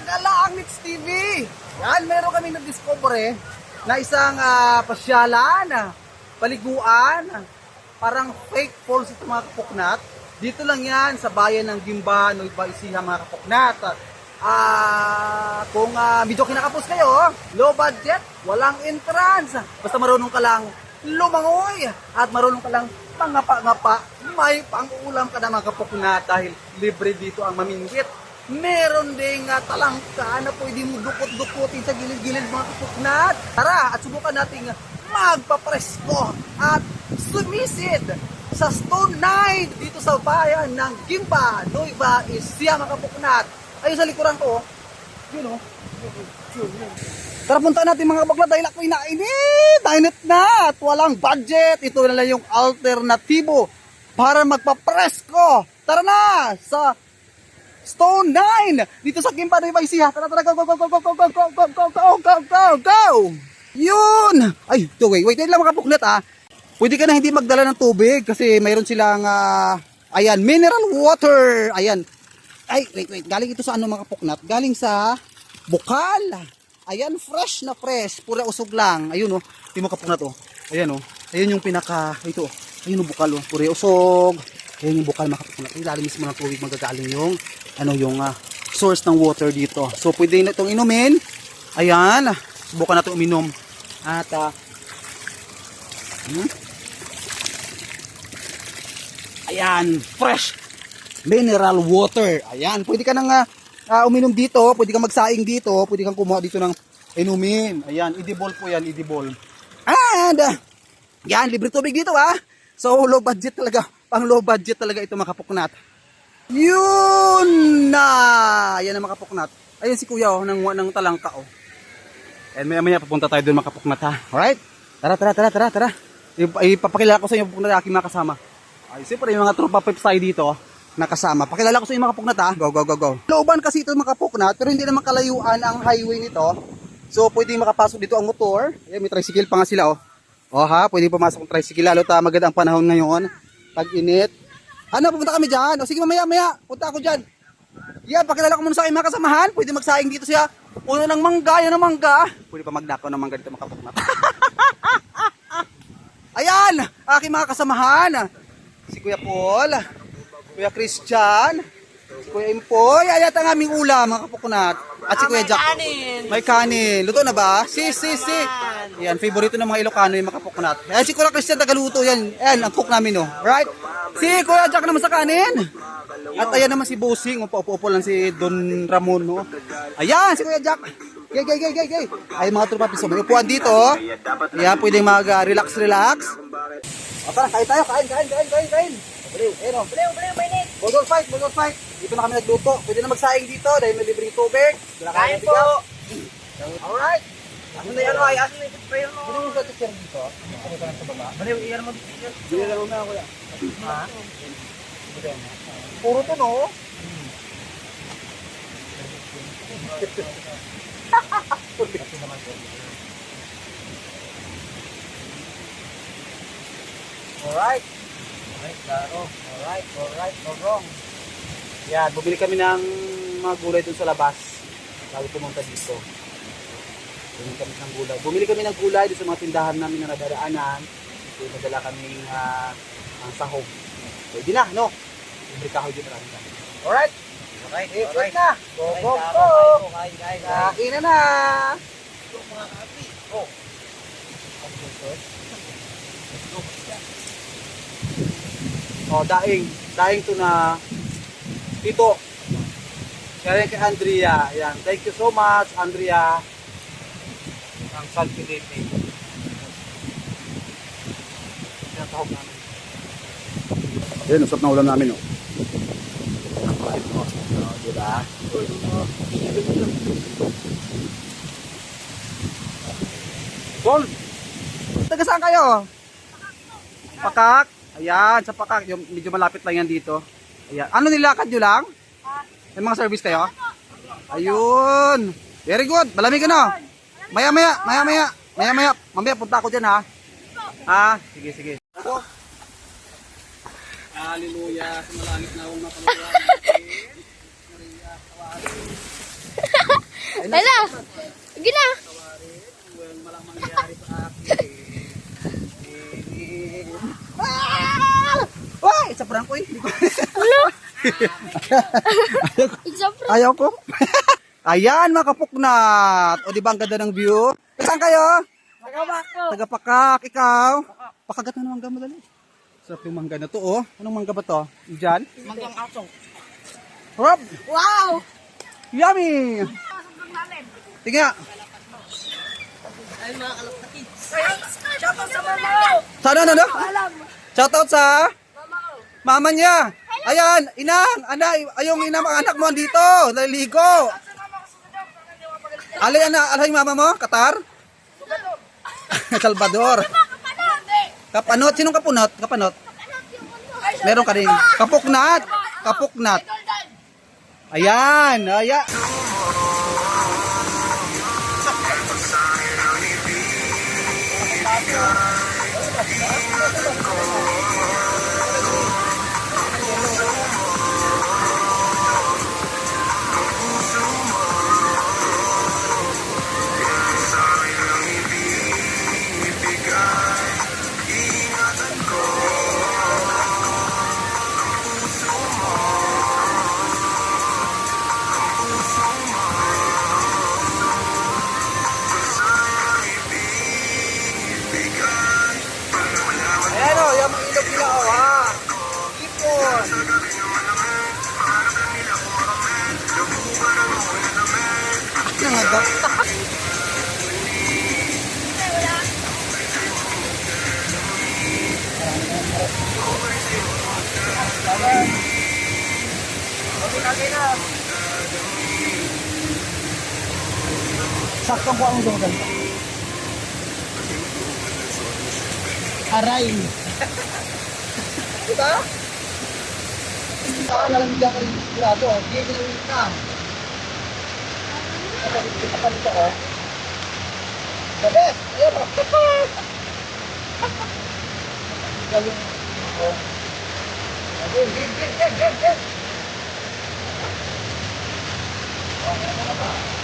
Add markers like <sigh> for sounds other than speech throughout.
Tagalaang Mix TV. Yan, meron kami na-discover na isang ah, pasyalan, ah, paliguan, ah, parang fake falls ito mga kapuknat. Dito lang yan sa bayan ng Gimba, Nueva Ecija mga kapuknat. Ah, kung ah, medyo kinakapos kayo, low budget, walang entrance. Basta marunong ka lang lumangoy at marunong ka lang pangapa-ngapa, may pang-ulam ka na mga kapuknat dahil libre dito ang mamingwit. Meron ding uh, talangka na pwede mo dukot-dukutin sa gilid-gilid mga kapuknat. Tara at subukan nating magpapresko at sumisid sa Stone Night dito sa bayan ng Gimba, Nueva Ecija mga kapuknat. Ayun sa likuran ko, oh. yun oh. Yun, yun. Tara punta natin mga kabakla dahil ako'y nainit. Nainit na at walang budget. Ito na lang yung alternatibo para magpapresko. Tara na sa Stone 9 dito sa Gimba Nueva Ecija. Tara tara go go go go go go go go go go go go go go. Yun! Ay, to wait, wait, wait lang mga kabuklat ah. Pwede ka na hindi magdala ng tubig kasi mayroon silang ah, ayan, mineral water. Ayan. Ay, wait, wait. Galing ito sa ano mga kapuknat? Galing sa bukal. Ayan, fresh na fresh. Pura usog lang. Ayun oh. Yung mga kapuknat oh. Ayan oh. Ayun yung pinaka, ito oh. Ayun yung bukal oh. Pura usog. Ayun yung bukal mga kapuknat. Ilalim mismo ng tubig magagaling yung, ano yung ah, source ng water dito. So, pwede na itong inumin. Ayan. Subukan natin uminom. At, ah, hmm? Ayan, fresh mineral water. Ayan, pwede ka nang ah, ah, uminom dito, pwede kang magsaing dito, pwede kang kumuha dito ng inumin. Ayan, edible po yan, edible. And, ah, yan, libre tubig dito ah. So, low budget talaga. Pang low budget talaga ito mga kapuknat. Yun na! Ayan ang mga kapuknat. Ayan si kuya oh, nang, nang talangka oh. And maya maya papunta tayo doon mga kapuknat ha. Alright? Tara, tara, tara, tara, tara. Ip- Ipapakilala ko sa inyo kapuknat aking mga kasama. Ay, siyempre yung mga tropa pips tayo dito oh, nakasama. Pakilala ko sa inyo mga kapuknat ha. Go, go, go, go. Looban kasi ito mga kapuknat, pero hindi naman kalayuan ang highway nito. So, pwede makapasok dito ang motor. Ayan, may tricycle pa nga sila oh. O ha, pwede pumasok ang tricycle. Lalo ta maganda ang panahon ngayon. Tag-init. Ano, pupunta kami dyan. O sige, mamaya, mamaya. Punta ako dyan. Yan, pakilala ko muna sa aking mga kasamahan. Pwede magsaing dito siya. Puno ng mangga, yan ang mangga. Pwede pa magdako ng mangga dito makapuknat. Ayan, aking mga kasamahan. Si Kuya Paul, Kuya Christian, si Kuya Impoy. Ayat ang aming ulam, mga kapuknat. At si Kuya Jack. May kanin. Luto na ba? Si, si, si. Yan, favorito ng mga Ilocano yung makapuknat. Ayan, si Kuya Christian tagaluto yan. Ayan, ang cook namin, no. Right? Si Kuya Jack naman sa kanin. At ayan naman si Bossing. Upo-upo lang si Don Ramon, no. Ayan, si Kuya Jack. Gay, gay, gay, gay, gay. Ay, mga tropa piso. May upuan dito. oh. Ayan, pwedeng mag-relax, relax. O, tara, kain tayo. Kain, kain, kain, kain, kain. Baliw, ayun o. Baliw, baliw, mainit. Bulldog fight, bulldog fight. Dito na kami nagluto. Pwede na magsaing dito dahil may libreng tubig. Kain po. Alright. Asan na yan, ay? Asan na yung prayer mo? Mo sa teacher dito. Ano ka lang sa baba? Baliw, iyan mo. Bili na na kuya. Ha? Puro to no? Alright. Alright, klaro. Alright, alright, no wrong. Yan, bumili kami ng mga gulay dun sa labas. Bago pumunta dito. Bumili kami ng gulay. Bumili kami ng gulay sa mga tindahan namin na nadaraanan. So, nadala kami uh, ang sahog. Pwede na, no? Libre kahoy dito namin. Alright. Alright, Eh, alright. na. Go, go, go. Kain, kain, kain. Kain na na. Mga kapi. Oh. Oh, daing. Daing to na dito. Kaya kay Andrea. Yan. Thank you so much, Andrea. Ang San Felipe. Tahog namin. Yan, usap na ulam namin, oh. Oh, diba? Paul, taga saan kayo? Pakak. Ayan, sa Pakak. Yung medyo malapit lang yan dito. Ayan. Ano nilakad nyo lang? May mga service kayo? Ayun. Very good. Malamig ano? Maya maya, maya maya. Maya maya. Mamaya punta ako dyan ha. Ha? Sige, sige. Hallelujah. Sa malangit na akong napalagayan natin. Maria, tawagin. Hala! Sige na! Walang mangyayari sa akin. Ah! Wah! Isa prank ko eh. Hindi ko- Hala! It's a prank. Ayaw ko. Ayan, mga kapuknat. O, di ba ang ganda ng view? Saan kayo? Tagapakak, ikaw. Pakagat na ng mangga madali. Sarap yung mangga na to, oh. Anong mangga ba to? Diyan? Manggang asong. Rob! Wow! Yummy! Tingnan. Ay, mga kalapati. Shoutout sa mama! Sa ano, ano, ano? Shoutout sa mama niya. Ayan, inang, anak, ayong ina mga anak mo andito, naliligo. Alay, ana, alay mama mo, Qatar? Salvador. Kapanot, sinong kapunot? Kapanot? Meron ka rin. Kapuknat. Kapuknat. Ayan, ayan. Po ang doon. Aray. diba? Baka nalang ka rin sigurado. Hindi ka nalang ka. Kita pa nito, oh. Sabi, ayun, oh. Galing. Oh. Game, game, game, game, game, game. Hi!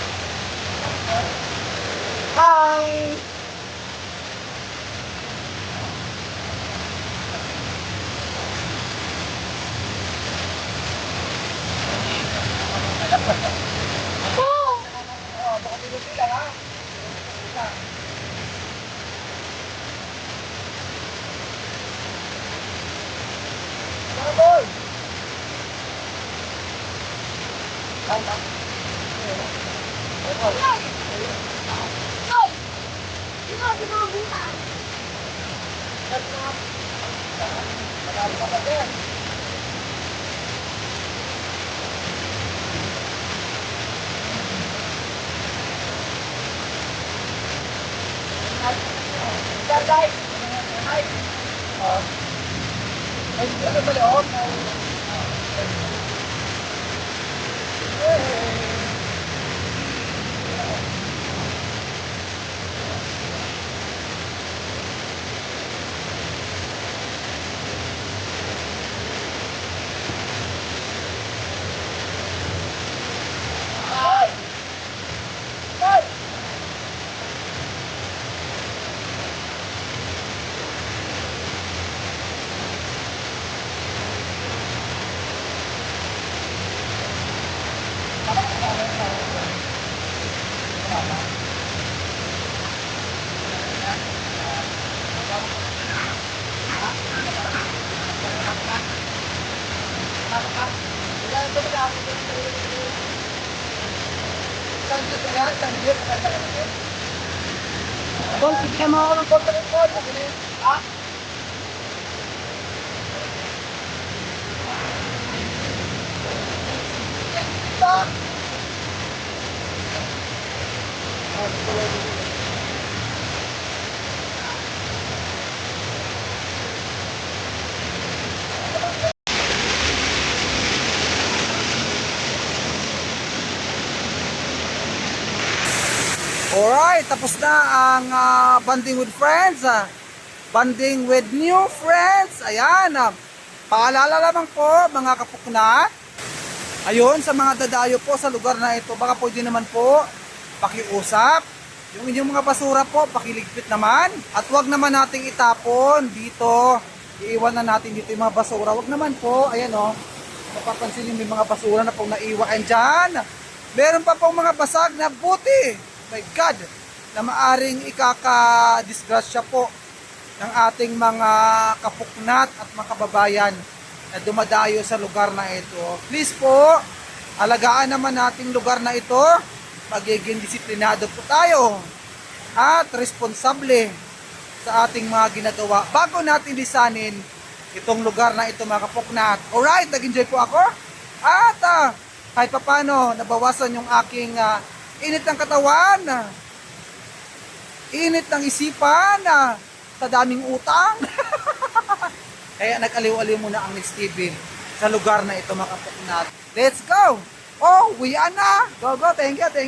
tôi Không, không Không, không Không Chúng ta sẽ mang vũ tạng Đất Nam Đất Nam Đất Nam Đất Nam Đất Nam Đây, đây, đây. Ay, ano ba Tol, bigyan mo ako ng konti ng konti. Ha? Stop! Alright, tapos na ang ah, banding with friends. ah. banding with new friends. Ayan. ah. paalala lamang po mga kapukna. Ayun, sa mga dadayo po sa lugar na ito, baka pwede naman po pakiusap. Yung inyong mga basura po, pakiligpit naman. At wag naman nating itapon dito. Iiwan na natin dito yung mga basura. Wag naman po, ayan o. Mapapansin niyo may mga basura na pong naiwaan dyan. Meron pa pong mga basag na buti. My God, na maaring ikaka-disgrasya po ng ating mga kapuknat at mga kababayan na dumadayo sa lugar na ito. Please po, alagaan naman nating lugar na ito. Magiging disiplinado po tayo at responsable sa ating mga ginagawa bago natin lisanin itong lugar na ito mga kapuknat. Alright, nag-enjoy po ako. At ah, kahit papano, nabawasan yung aking ah, init ng katawan, ah, init ng isipan, ah, sa daming utang. <laughs> Kaya nag-aliw-aliw muna ang Miss TV sa lugar na ito mga kapuknat. Let's go! Oh, we are na! Go, go! Thank you, thank you.